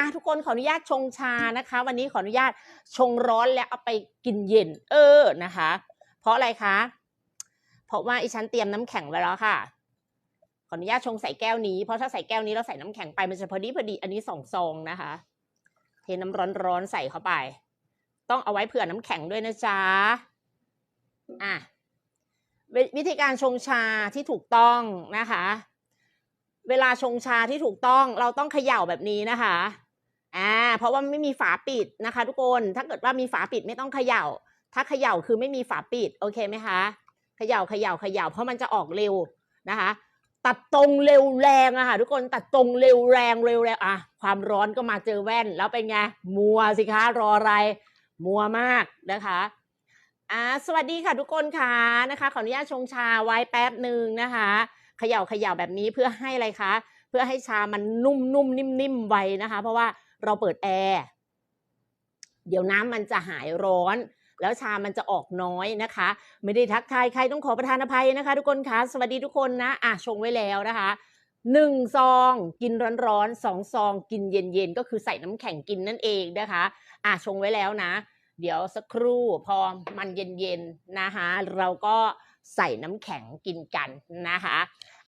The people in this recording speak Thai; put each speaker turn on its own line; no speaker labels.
อะทุกคนขออนุญาตชงชานะคะ วันนี้ขออนุญาตชงร้อนแล้วเอาไปกินเย็น เออนะคะ เพราะอะไรคะ เพราะว่าอีฉันเตรียมน้ำแข็งไว้แล้วค่ะ ขออนุญาตชงใส่แก้วนี้เพราะถ้าใส่แก้วนี้แล้วใส่น้ำแข็งไปมันจะพอดีพอดีอันนี้สองซองนะคะ เทน้ำร้อนๆใส่เข้าไป ต้องเอาไว้เผื่อน้ำแข็งด้วยนะจ๊ะอะววิธีการชงชาที่ถูกต้องนะคะ เวลาชงชาที่ถูกต้องเราต้องเขย่าแบบนี้นะคะ อ่า เพราะว่าไม่มีฝาปิดนะคะ ทุกคน ถ้าเกิดว่ามีฝาปิดไม่ต้องเขย่า ถ้าเขย่าคือไม่มีฝาปิด โอเคไหมคะเขย่าเขย่าเขย่า เพราะมันจะออกเร็วนะคะ ตัดตรงเร็วแรงอะค่ะทุกคนตัดตรงเร็วแรงเร็วแรงอะความร้อนก็มาเจอแว่น แล้วเป็นไงมัวสิคะรออะไร มัวมากนะคะอ่าสวัสดีค่ะทุกคนค่ะนะคะ ขออนุญาตชงชาไว้แป๊บหนึ่งนะคะเขย่าเขย่าแบบนี้เพื่อให้อะไรคะ เพื่อให้ชามันนุ่มนุ่มนิ่มนิ่มไวนะคะ เพราะว่าเราเปิดแอร์เดี๋ยวน้ำมันจะหายร้อน แล้วชามันจะออกน้อยนะคะ ไม่ได้ทักทายใครต้องขอประทานอภัยนะคะ ทุกคนคะสวัสดีทุกคนนะอะชงไว้แล้วนะคะหนึ่งซองกินร้อนๆสองซองกินเย็นๆก็คือใส่น้ำแข็งกินนั่นเองนะคะอะชงไว้แล้วนะ เดี๋ยวสักครู่พอมันเย็นๆนะคะ เราก็ใส่น้ำแข็งกินกันนะคะ